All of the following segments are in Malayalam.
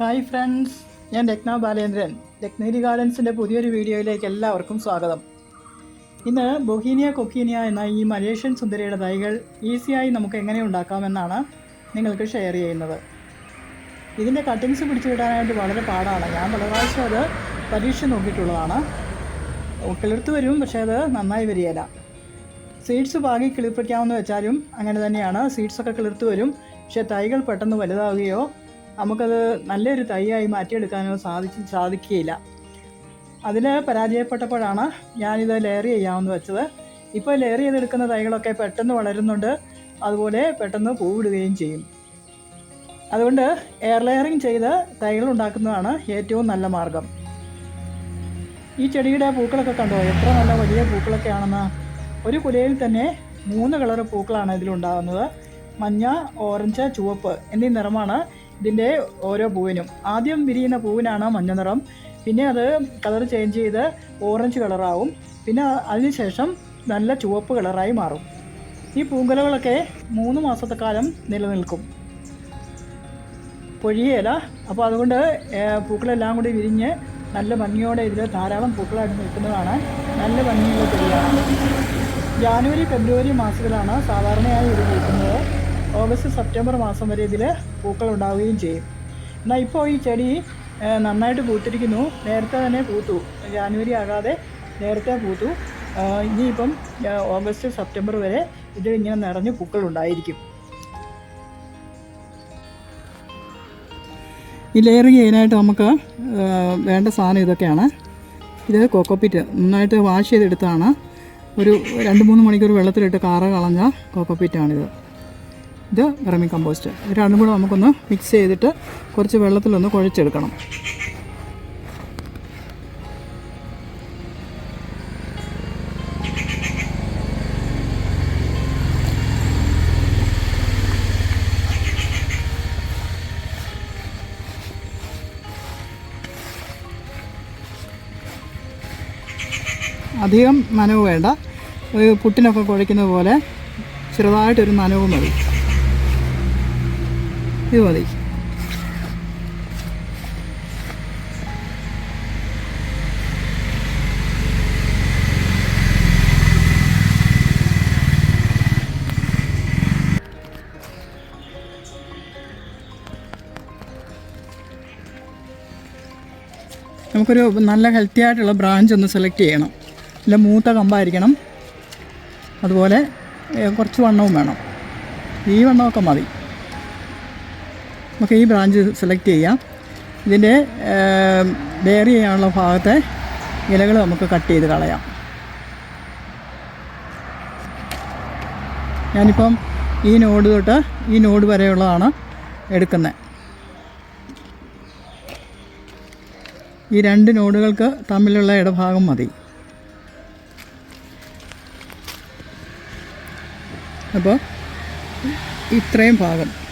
ഹായ് ഫ്രണ്ട്സ് ഞാൻ രത്ന ബാലേന്ദ്രൻ. രത്നഗിരി ഗാർഡൻസിന്റെ പുതിയൊരു വീഡിയോയിലേക്ക് എല്ലാവർക്കും സ്വാഗതം. ഇന്ന് ബൊഹീനിയ കൊക്കീനിയ എന്ന ഈ മലേഷ്യൻ സുന്ദരിയുടെ തൈകൾ ഈസിയായി നമുക്ക് എങ്ങനെ ഉണ്ടാക്കാമെന്നാണ് നിങ്ങൾക്ക് ഷെയർ ചെയ്യുന്നത്. ഇതിന്റെ കട്ടിങ്സ് പിടിച്ചു കിട്ടാനായിട്ട് വളരെ പാടാണ്. ഞാൻ പല പ്രാവശ്യം അത് പരീക്ഷ നോക്കിയിട്ടുള്ളതാണ്. കിളിർത്ത് വരും പക്ഷേ അത് നന്നായി വരികയില്ല. സീഡ്സ് പാകി കിളിപ്പിക്കാമെന്ന് വെച്ചാലും അങ്ങനെ തന്നെയാണ്. സീഡ്സൊക്കെ കിളിർത്ത് വരും. പക്ഷേ തൈകൾ പെട്ടെന്ന് വലുതാവുകയോ നമുക്കത് നല്ലൊരു തൈയായി മാറ്റിയെടുക്കാനോ സാധിച്ച് സാധിക്കുകയില്ല. അതിൽ പരാജയപ്പെട്ടപ്പോഴാണ് ഞാനിത് ലെയർ ചെയ്യാമെന്ന് വെച്ചത്. ഇപ്പോൾ ലെയർ ചെയ്തെടുക്കുന്ന തൈകളൊക്കെ പെട്ടെന്ന് വളരുന്നുണ്ട്. അതുപോലെ പെട്ടെന്ന് പൂവിടുകയും ചെയ്യും. അതുകൊണ്ട് എയർ ലെയറിങ് ചെയ്ത് തൈകൾ ഉണ്ടാക്കുന്നതാണ് ഏറ്റവും നല്ല മാർഗം. ഈ ചെടിയുടെ പൂക്കളൊക്കെ കണ്ടോ? എത്ര നല്ല വലിയ പൂക്കളൊക്കെയാണെന്ന്. ഒരു കുലയിൽ തന്നെ മൂന്ന് കളർ പൂക്കളാണ് ഇതിലുണ്ടാകുന്നത്. മഞ്ഞ ഓറഞ്ച് ചുവപ്പ് എന്നീ നിറമാണ് ഇതിന്റെ ഓരോ പൂവിനും. ആദ്യം വിരിയുന്ന പൂവിനാണ് മഞ്ഞ നിറം. പിന്നെ അത് കളർ ചേഞ്ച് ചെയ്ത് ഓറഞ്ച് കളറാവും. പിന്നെ അതിനുശേഷം നല്ല ചുവപ്പ് കളറായി മാറും. ഈ പൂങ്കലകളൊക്കെ മൂന്ന് മാസത്തെ കാലം നിലനിൽക്കും. പൊഴിയേല അപ്പോൾ അതുകൊണ്ട് പൂക്കളെല്ലാം കൂടി വിരിഞ്ഞ് നല്ല ഭംഗിയോടെ ഇതിൽ ധാരാളം പൂക്കളായിട്ട് നിൽക്കുന്നതാണ്. നല്ല ഭംഗിയുള്ള ചെടിയാണ് ജാനുവരി ഫെബ്രുവരി മാസത്തിലാണ് സാധാരണയായി ഇത് പൂക്കുന്നത് ഓഗസ്റ്റ് സെപ്റ്റംബർ മാസം വരെ ഇതിൽ പൂക്കൾ ഉണ്ടാവുകയും ചെയ്യും. എന്നാൽ ഇപ്പോൾ ഈ ചെടി നന്നായിട്ട് പൂത്തിരിക്കുന്നു. നേരത്തെ തന്നെ പൂത്തു. ജാനുവരി ആകാതെ നേരത്തെ പൂത്തു. ഇനിയിപ്പം ഓഗസ്റ്റ് സെപ്റ്റംബർ വരെ ഇതിൽ ഇങ്ങനെ നിറഞ്ഞ് പൂക്കൾ ഉണ്ടായിരിക്കും ഈ ലെയറിങ് ചെയ്യാനായിട്ട് നമുക്ക് വേണ്ട സാധനം ഇതൊക്കെയാണ്. ഇത് കോക്കോപ്പിറ്റ്. നന്നായിട്ട് വാഷ് ചെയ്തെടുത്താണ്. ഒരു രണ്ട് മൂന്ന് മണിക്കൂർ വെള്ളത്തിലിട്ട് കാറ കളഞ്ഞ കോക്കോപ്പിറ്റാണിത്. ഇത് വെറമി കമ്പോസ്റ്റ്. ഇത് രണ്ടും കൂടെ നമുക്കൊന്ന് മിക്സ് ചെയ്തിട്ട് കുറച്ച് വെള്ളത്തിലൊന്ന് കുഴച്ചെടുക്കണം. അധികം നനവ് വേണ്ട. ഒരു പുട്ടിനൊക്കെ കുഴയ്ക്കുന്നത് പോലെ ചെറുതായിട്ടൊരു നനവ് മതി. ഇത് മതി നമുക്കൊരു നല്ല ഹെൽത്തി ആയിട്ടുള്ള ബ്രാഞ്ച് ഒന്ന് സെലക്ട് ചെയ്യണം. നല്ല മൂത്ത കമ്പായിരിക്കണം. അതുപോലെ കുറച്ച് വണ്ണവും വേണം. ഈ വണ്ണമൊക്കെ മതി. നമുക്ക് ഈ ബ്രാഞ്ച് സെലക്ട് ചെയ്യാം. ഇതിന്റെ ബെയർ ചെയ്യാനുള്ള ഭാഗത്തെ ഇലകൾ നമുക്ക് കട്ട് ചെയ്ത് കളയാം. ഞാനിപ്പം ഈ നോഡ് തൊട്ട് ഈ നോഡ് വരെയുള്ളതാണ് എടുക്കുന്നത്. ഈ രണ്ട് നോഡുകൾക്ക് തമ്മിലുള്ള ഇടഭാഗം മതി. അപ്പോൾ ഇത്രയും ഭാഗം.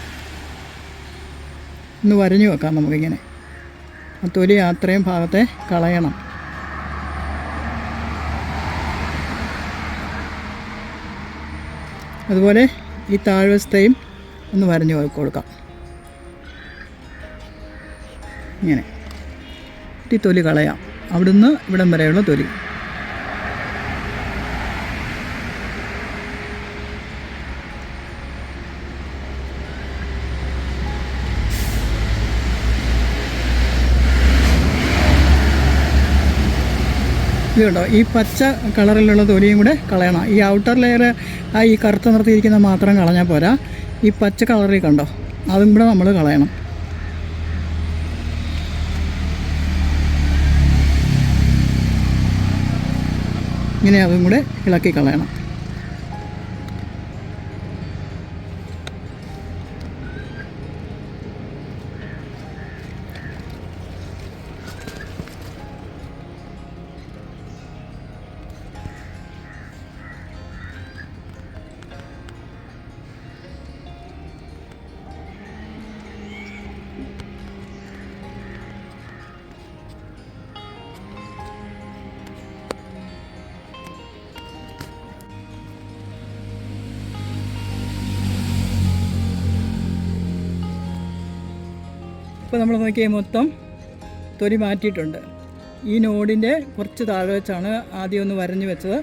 ഒന്ന് വരഞ്ഞു വെക്കാം നമുക്കിങ്ങനെ. ആ തൊലി അത്രയും ഭാഗത്തെ കളയണം. അതുപോലെ ഈ താഴ്വശത്തെയും ഒന്ന് വരഞ്ഞു കൊടുക്കാം. ഇങ്ങനെ. ഈ തൊലി കളയാം. അവിടുന്ന് ഇവിടം വരെയുള്ള തൊലി. ഇത് കണ്ടോ ഈ പച്ച കളറിലുള്ള തൊലിയും കൂടെ കളയണം. ഈ ഔട്ടർ ലെയർ ആ ഈ കറുത്ത നിർത്തിയിരിക്കുന്ന മാത്രം കളഞ്ഞാൽ പോരാ. ഈ പച്ച കളറിൽ കണ്ടോ? അതും കൂടെ നമ്മൾ കളയണം. ഇങ്ങനെ അതും കൂടെ ഇളക്കി കളയണം. ഇപ്പോൾ നമ്മൾ നോക്കിയാൽ മൊത്തം തൊലി മാറ്റിയിട്ടുണ്ട്. ഈ നോഡിന്റെ കുറച്ച് താഴെ വെച്ചാണ് ആദ്യം ഒന്ന് വരഞ്ഞു വെച്ചത്.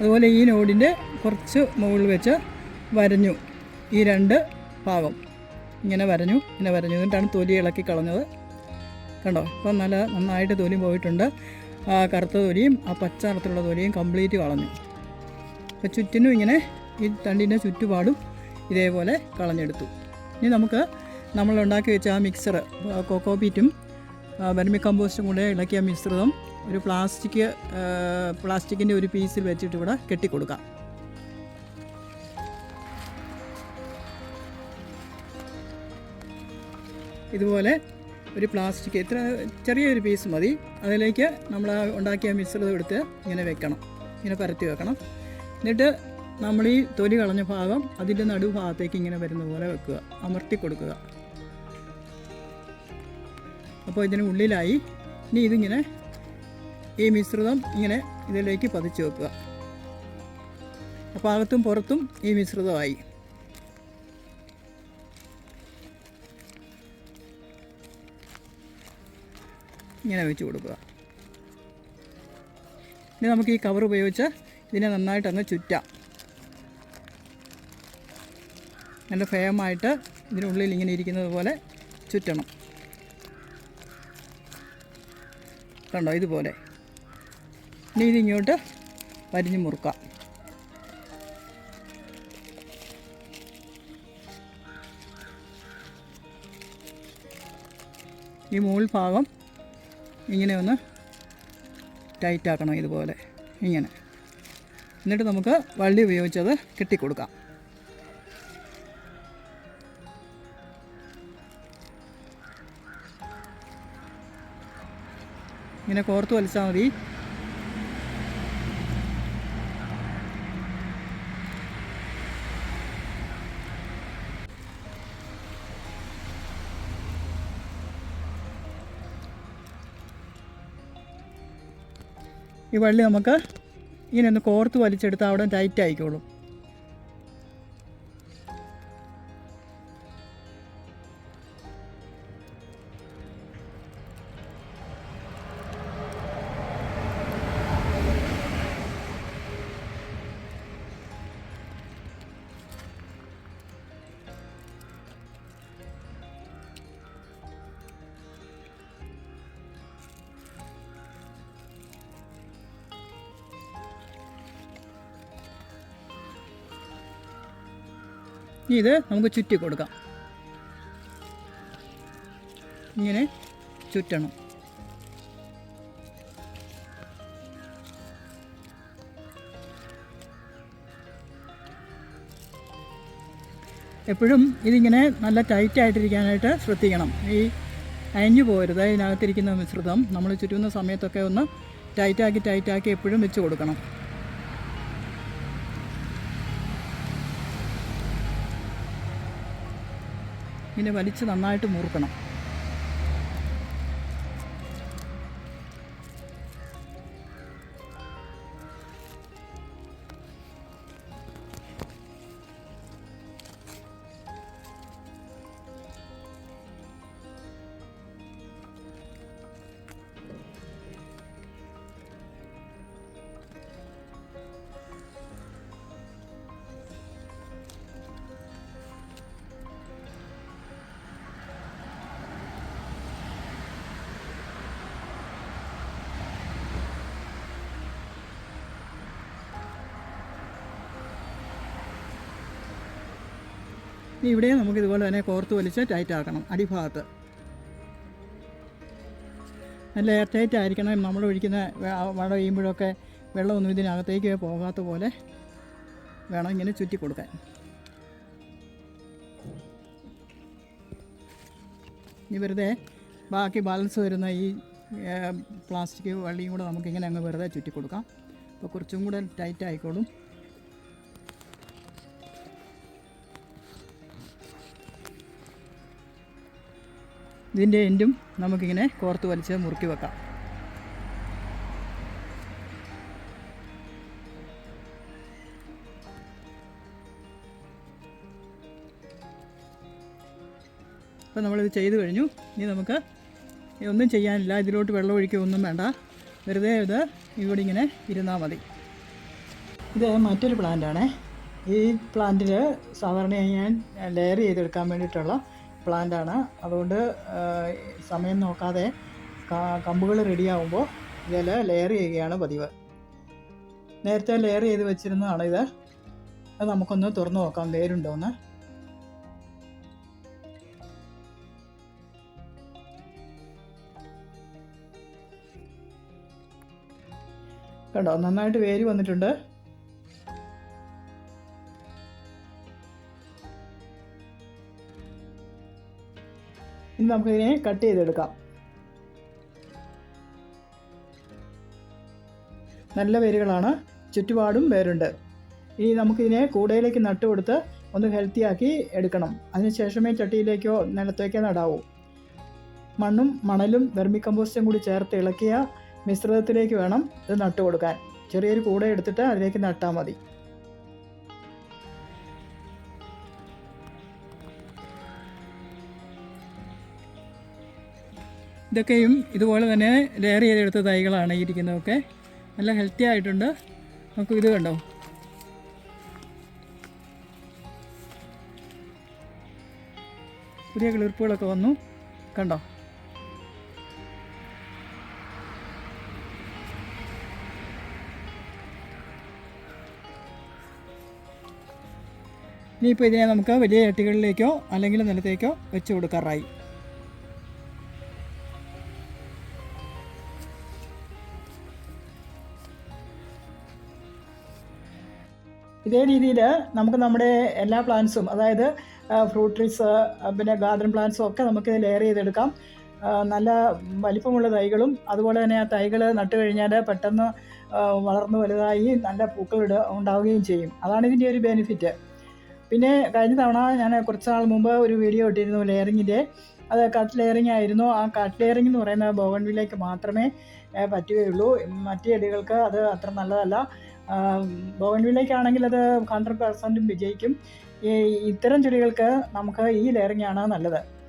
അതുപോലെ ഈ നോഡിന്റെ കുറച്ച് മുകളിൽ വെച്ച് വരഞ്ഞു ഈ രണ്ട് ഭാഗം. ഇങ്ങനെ വരഞ്ഞു ഇങ്ങനെ വരഞ്ഞു. എന്നിട്ടാണ് തൊലി ഇളക്കി കളഞ്ഞത്. കണ്ടോ? ഇപ്പം നല്ല നന്നായിട്ട് തൊലി പോയിട്ടുണ്ട്. ആ കറുത്ത തൊലിയും ആ പച്ച നിറത്തിലുള്ള തൊലിയും കംപ്ലീറ്റ് കളഞ്ഞു. അപ്പോൾ ചുറ്റിനും ഇങ്ങനെ ഈ തണ്ടിന്റെ ചുറ്റുപാടും ഇതേപോലെ കളഞ്ഞെടുത്തു. ഇനി നമുക്ക് നമ്മൾ ഉണ്ടാക്കി വെച്ച ആ മിക്സർ കൊക്കോ പീറ്റും വെർമി കമ്പോസ്റ്റും കൂടെ ഇളക്കിയ മിശ്രിതം ഒരു പ്ലാസ്റ്റിക് പ്ലാസ്റ്റിക്കിന്റെ ഒരു പീസിൽ വെച്ചിട്ട് ഇവിടെ കെട്ടിക്കൊടുക്കാം. ഇതുപോലെ ഒരു പ്ലാസ്റ്റിക് ഇത്ര ചെറിയൊരു പീസ് മതി. അതിലേക്ക് നമ്മൾ ഉണ്ടാക്കിയ മിശ്രിതം എടുത്ത് ഇങ്ങനെ വെക്കണം. ഇങ്ങനെ പരത്തി വെക്കണം. എന്നിട്ട് നമ്മൾ ഈ തൊലി കളഞ്ഞ ഭാഗം അതിന്റെ നടുഭാഗത്തേക്ക് ഇങ്ങനെ വരുന്ന പോലെ വെക്കുക. അമർത്തി കൊടുക്കുക. അപ്പോൾ ഇതിന് ഉള്ളിലായി ഇനി ഇതിങ്ങനെ ഈ മിശ്രിതം ഇങ്ങനെ ഇതിലേക്ക് പതിച്ചു വെക്കുക. അപ്പോൾ അകത്തും പുറത്തും ഈ മിശ്രിതമായി. ഇങ്ങനെ വെച്ച് കൊടുക്കുക. ഇനി നമുക്ക് ഈ കവർ ഉപയോഗിച്ച് ഇതിനെ നന്നായിട്ടങ്ങ് ചുറ്റാം. നല്ല ഫേമായിട്ട് ഇതിനുള്ളിൽ ഇങ്ങനെ ഇരിക്കുന്നത് പോലെ ചുറ്റണം. കണ്ടോ ഇതുപോലെ. ഇനി ഇതിങ്ങോട്ട് വരിഞ്ഞ് മുറുക്കാം. ഈ മുകൾ ഭാഗം ഇങ്ങനെ ഒന്ന് ടൈറ്റാക്കണം ഇതുപോലെ ഇങ്ങനെ. എന്നിട്ട് നമുക്ക് വള്ളി ഉപയോഗിച്ചത് കെട്ടിക്കൊടുക്കാം. ഇങ്ങനെ കോർത്ത് വലിച്ചാൽ മതി. ഈ വള്ളി നമുക്ക് ഇങ്ങനെ ഒന്ന് കോർത്ത് വലിച്ചെടുത്താൽ അവിടെ ടൈറ്റ് ആയിക്കോളും. ഇനി ഇത് നമുക്ക് ചുറ്റി കൊടുക്കാം. ഇങ്ങനെ ചുറ്റണം. എപ്പോഴും ഇതിങ്ങനെ നല്ല ടൈറ്റായിട്ടിരിക്കാനായിട്ട് ശ്രദ്ധിക്കണം. ഈ അയഞ്ഞു പോരുത് ഇതിനകത്തിരിക്കുന്ന മിശ്രിതം നമ്മൾ ചുറ്റുന്ന സമയത്തൊക്കെ ഒന്ന് ടൈറ്റാക്കി ടൈറ്റാക്കി എപ്പോഴും വെച്ച് കൊടുക്കണം. ഇങ്ങനെ വലിച്ച് നന്നായിട്ട് മുറുക്കണം ഇനി ഇവിടെ നമുക്ക് ഇതുപോലെ തന്നെ കോർത്ത് വലിച്ച് ടൈറ്റ് ആക്കണം അടിഭാഗത്ത്. നല്ല എയർ ടൈറ്റ് ആയിരിക്കണം. നമ്മൾ ഒഴിക്കുന്ന ചെയ്യുമ്പോഴൊക്കെ മഴ പെയ്യുമ്പോഴൊക്കെ വെള്ളമൊന്നും ഇതിനകത്തേക്ക് പോകാത്ത പോലെ വേണം ഇങ്ങനെ ചുറ്റി കൊടുക്കാൻ. ഇനി വെറുതെ ബാക്കി ബാലൻസ് വരുന്ന ഈ പ്ലാസ്റ്റിക് വള്ളിയും കൂടെ നമുക്കിങ്ങനെ അങ്ങ് വെറുതെ ചുറ്റി കൊടുക്കാം. അപ്പോൾ കുറച്ചും കൂടെ ടൈറ്റ് ആയിക്കോളും. ഇതിന്റെ എൻഡും നമുക്കിങ്ങനെ കോർത്ത് വലിച്ച് മുറുക്കി വെക്കാം. അപ്പോൾ നമ്മളിത് ചെയ്തു കഴിഞ്ഞു. ഇനി നമുക്ക് ഒന്നും ചെയ്യാനില്ല. ഇതിലോട്ട് വെള്ളം ഒഴിക്കുകയൊന്നും വേണ്ട. വെറുതെ ഇത് ഇവിടെ ഇങ്ങനെ ഇരുന്നാൽ മതി. ഇത് മറ്റൊരു പ്ലാന്റാണേ ഈ പ്ലാന്റിൽ സാധാരണയായി ഞാൻ ലെയർ ചെയ്തെടുക്കാൻ വേണ്ടിയിട്ടുള്ള പ്ലാന്റാണ് അതുകൊണ്ട് സമയം നോക്കാതെ കമ്പുകൾ റെഡിയാകുമ്പോൾ ഇതിൽ ലെയർ ചെയ്യുകയാണ് പതിവ്. നേരത്തെ ലെയർ ചെയ്ത് വെച്ചിരുന്നതാണ് ഇത്. അത് നമുക്കൊന്ന് തുറന്നു നോക്കാം. വേരുണ്ടോയെന്ന് കണ്ടോ നന്നായിട്ട് വേര് വന്നിട്ടുണ്ട്. ഇനി നമുക്കിതിനെ കട്ട് ചെയ്തെടുക്കാം. നല്ല വേരുകളാണ്. ചുറ്റുപാടും വേരുണ്ട്. ഇനി നമുക്കിതിനെ കൂടയിലേക്ക് നട്ട് കൊടുത്ത് ഒന്ന് ഹെൽത്തിയാക്കി എടുക്കണം. അതിനുശേഷമേ ചട്ടിയിലേക്കോ നിലത്തേക്കോ നടാവൂ. മണ്ണും മണലും വെർമി കമ്പോസ്റ്റും കൂടി ചേർത്ത് ഇളക്കിയ മിശ്രിതത്തിലേക്ക് വേണം ഇത് നട്ട് കൊടുക്കാൻ ചെറിയൊരു കൂടെ എടുത്തിട്ട് അതിലേക്ക് നട്ടാൽ മതി. ഇതൊക്കെയും ഇതുപോലെ തന്നെ ലെയർ ചെയ്തെടുത്ത തൈകളാണ് ഇരിക്കുന്നതൊക്കെ. നല്ല ഹെൽത്തി ആയിട്ടുണ്ട്. നമുക്ക് ഇത് കണ്ടോ? പുതിയ കിളിർപ്പുകളൊക്കെ വന്നു. കണ്ടോ? ഇനിയിപ്പോൾ ഇതിനെ നമുക്ക് വലിയ ചട്ടികളിലേക്കോ അല്ലെങ്കിൽ നിലത്തേക്കോ വെച്ച് കൊടുക്കാറായി. ഇതേ രീതിയിൽ നമുക്ക് നമ്മുടെ എല്ലാ പ്ലാന്റ്സും അതായത് ഫ്രൂട്ട് ട്രീസ് പിന്നെ ഗാർഡൻ പ്ലാന്റ്സും ഒക്കെ നമുക്ക് ലെയർ ചെയ്തെടുക്കാം. നല്ല വലിപ്പമുള്ള തൈകളും അതുപോലെ തന്നെ ആ തൈകൾ നട്ടു കഴിഞ്ഞാൽ പെട്ടെന്ന് വളർന്നു വലുതായി നല്ല പൂക്കൾ ഉണ്ടാവുകയും ചെയ്യും. അതാണ് ഇതിന്റെ ഒരു ബെനിഫിറ്റ് പിന്നെ കഴിഞ്ഞ തവണ ഞാൻ കുറച്ച് നാൾ മുമ്പ് ഒരു വീഡിയോ ഇട്ടിരുന്നു ലെയറിങ്ങിന്റെ അത് കട്ട് ലെയറിംഗ് ആയിരുന്നു. ആ കട്ട് ലെയറിംഗ് എന്ന് പറയുന്നത് ബോഗൺവിലേക്ക് മാത്രമേ പറ്റുകയുള്ളൂ. മറ്റു ചെടികൾക്ക് അത് അത്ര നല്ലതല്ല. ബോഗൺവില്ലേക്കാണെങ്കിൽ അത് ഹൺഡ്രഡ് പെർസെന്റും വിജയിക്കും. ഈ ഇത്തരം ചെടികൾക്ക് നമുക്ക് ഈ ലെയറിങ്ങാണ് നല്ലത്.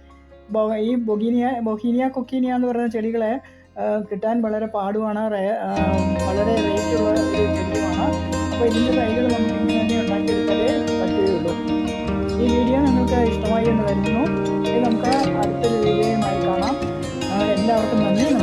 ഈ ബൊഗീനിയ ബൊഹീനിയ കൊക്കീനിയ എന്ന് പറയുന്ന ചെടികളെ കിട്ടാൻ വളരെ പാടുമാണ് റേ- റേറ്റ് വളരെ റേറ്റുള്ള ഒരു ചെടിയുമാണ്. അപ്പോൾ ഇതിന്റെ തൈകൾ നമുക്ക് ഇങ്ങനെ തന്നെ ഉണ്ടാക്കിയെടുത്താലേ പറ്റുകയുള്ളൂ. ഈ വീഡിയോ നിങ്ങൾക്ക് ഇഷ്ടമായി എന്ന് വരുന്നു ഇത് നമുക്ക് അടുത്തൊരു വീഡിയോയുമായി കാണാം. എല്ലാവർക്കും നന്ദി